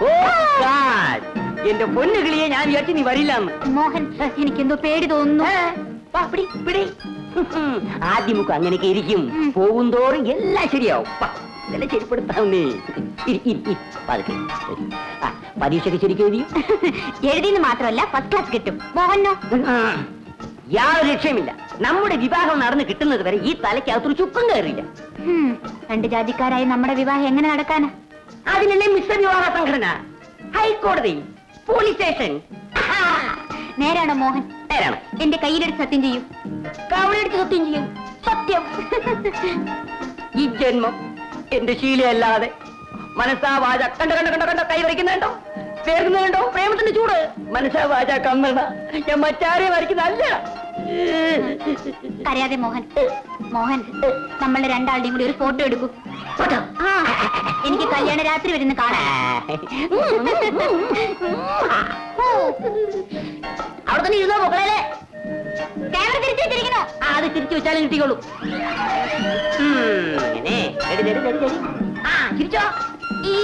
ഓ God. എന്റെ പൊന്നുകിളിയെ ഞാൻ വിചാരിച്ചു നീ വരില്ലെന്ന് മോഹൻ തോന്നുന്നു. വാ, പിടി, പിടി. ആദ്യമൊക്കെ അങ്ങനെയൊക്കെ ഇരിക്കും. ഉം. പോകും തോറും എല്ലാം ശരിയാവും. വാ, ഇതെല്ലാം ശരിപ്പെടുത്താവുന്നേ ഇരി, ഇരി, ഇരി. പതുക്കെ, ശരി. ആ, പരീക്ഷയ്ക്ക് ശരിക്കും എഴുതിയോ? എഴുതിന്ന് മാത്രമല്ല ഫസ്റ്റ് ക്ലാസ് കിട്ടും. മോഹനോ? യാതൊരു ലക്ഷ്യമില്ല നമ്മുടെ വിവാഹം നടന്ന് കിട്ടുന്നത് വരെ ഈ തലയ്ക്കകത്തൊരു ചുക്കും കയറില്ല ഹും, രണ്ട് ജാതിക്കാരായി നമ്മുടെ വിവാഹം എങ്ങനെ നടക്കാനാ? അതിനല്ലേ മിശ്ര വിവാഹ സംഘടന? ഹൈക്കോടതി പോലീസ് സ്റ്റേഷൻ. നേരാണോ മോഹൻ? നേരാണ്. എന്റെ കയ്യിലെടുത്ത് സത്യം ചെയ്യും. കവളെടുത്ത് സത്യം ചെയ്യും. സത്യം. ഈ ജന്മം എന്റെ ശീലയല്ലാതെ മനസ്സാ വാച കണ്ട കണ്ട കണ്ട കണ്ട കൈ വരയ്ക്കുന്നുണ്ടോ പേർക്കുന്നുണ്ടോ പ്രേമത്തിന്റെ ചൂട്. മനസ്സാ വാച കമ്മണ. ഞാൻ മറ്റാരെയും വരയ്ക്കുന്നല്ല കരയാതെ മോഹൻ. മോഹൻ നമ്മളുടെ രണ്ടാളുടെയും കൂടി ഒരു ഫോട്ടോ എടുക്കൂ. ആ എനിക്ക് കല്യാണ രാത്രി വരുന്ന കാണാം അവിടെ തന്നെ ഇരുന്നോ മക്കളെ? ക്യാമറ തിരിച്ചു വെച്ചിരിക്കണോ ആ, അത് തിരിച്ചു വെച്ചാലും കിട്ടിക്കോളൂ. ആ തിരിച്ചോ. ഈ